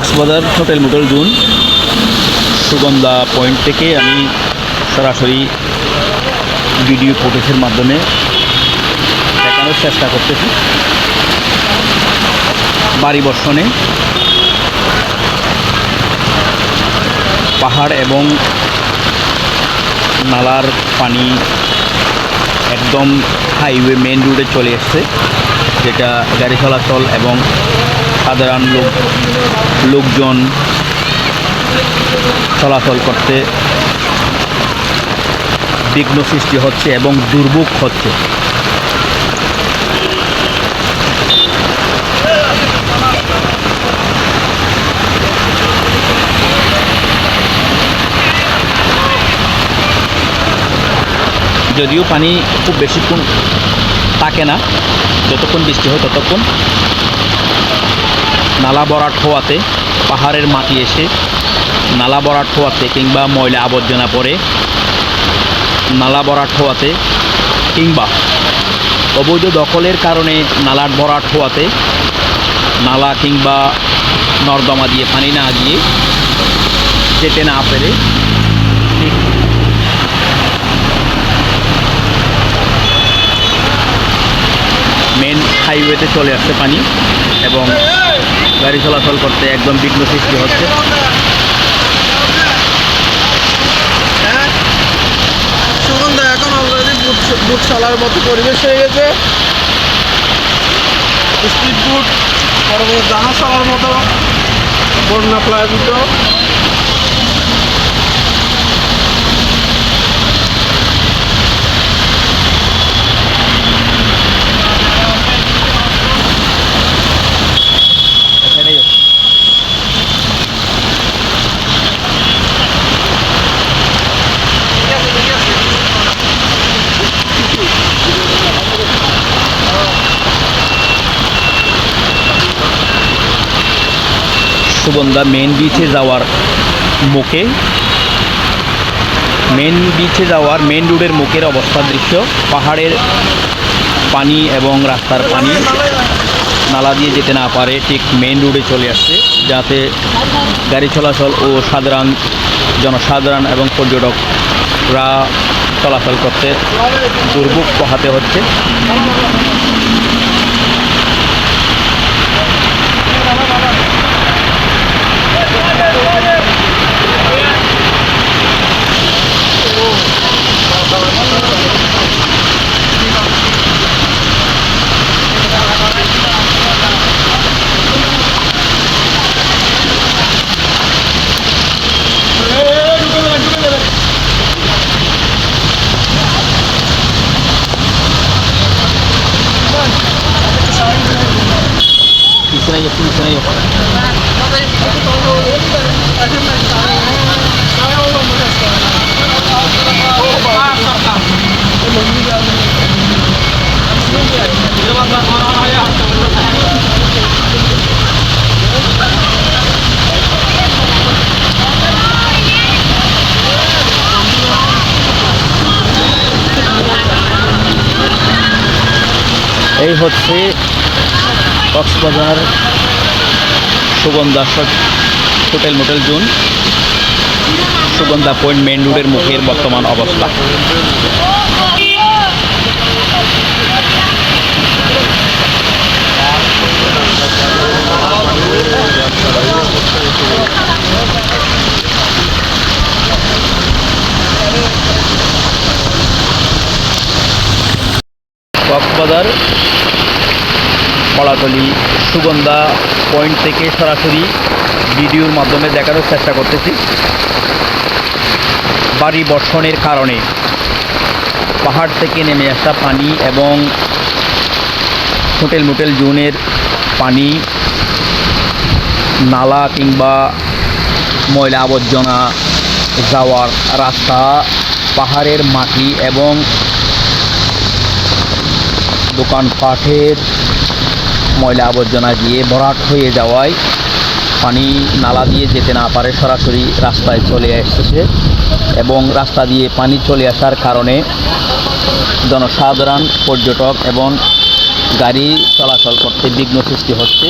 Cox's Bazar hotel motel zone. Sugandha point থেকে আমি সরাসরি ভিডিও ফুটেজের মাধ্যমে দেখানোর চেষ্টা করতেছি। বাড়ি বর্ষণে। পাহাড় এবং নালার পানি একদম হাইওয়ে মেন রোডে চলে এসছে, যেটা গাড়ি চলাচল এবং সাধারণ লোক, লোকজন চলাচল করতে বিঘ্ন সৃষ্টি হচ্ছে এবং দুর্ভোগ হচ্ছে। যদিও পানি খুব বেশিক্ষণ থাকে না, যতক্ষণ বৃষ্টি হয় ততক্ষণ নালা বরাট হওয়াতে পাহাড়ের মাটি এসে নালা বরাট হওয়াতে কিংবা ময়লা আবর্জনা পড়ে নালা বরাট হওয়াতে কিংবা অবৈধ দখলের কারণে নালার বরাট হওয়াতে নালা কিংবা নর্দমা দিয়ে পানি না গিয়ে যেতে না পেরে মেন হাইওয়েতে চলে আসছে পানি এবং গাড়ি চলাচল করতে একদম বিঘ্ন সৃষ্টি হচ্ছে। এখন অলরেডি বুট চালার মতো পরিবেশ হয়ে গেছে। স্পিড বুট বড় বড় জাহাজ মতো। বন্যা প্লাবিত এখানেই হচ্ছে। সুগন্ধা মেন বিচে যাওয়ার মুখে মেন বিচে যাওয়ার মেন রোডের মুখের অবস্থার দৃশ্য, পাহাড়ের পানি এবং রাস্তার পানি। নালা দিয়ে যেতে না পারে, ঠিক মেন রোডে চলে আসছে, যাতে গাড়ি চলাচল ও সাধারণ জনসাধারণ এবং পর্যটকরা চলাচল করতে দুর্ভোগ পোহাতে হচ্ছে। এই হচ্ছে Cox's Bazar Sugandha hotel motel zone. Sugandha point main রোডের মুখের বর্তমান অবস্থা। কক্সবাজার কলাতলি, সুগন্ধা পয়েন্ট থেকে সরাসরি ভিডিওর মাধ্যমে দেখানোর চেষ্টা করতেছি। বাড়ি বর্ষণের কারণে পাহাড় থেকে নেমে আসা পানি এবং হোটেল মোটেল জোনের পানি, নালা কিংবা ময়লা আবর্জনা যাওয়ার রাস্তা, পাহাড়ের মাটি এবং দোকানপাটের ময়লা আবর্জনা দিয়ে ভরাট হয়ে যাওয়ায় পানি নালা দিয়ে যেতে না পারে, সরাসরি রাস্তায় চলে এসেছে এবং রাস্তা দিয়ে পানি চলে আসার কারণে জনসাধারণ, পর্যটক এবং গাড়ি চলাচল করতে বিঘ্ন সৃষ্টি হচ্ছে।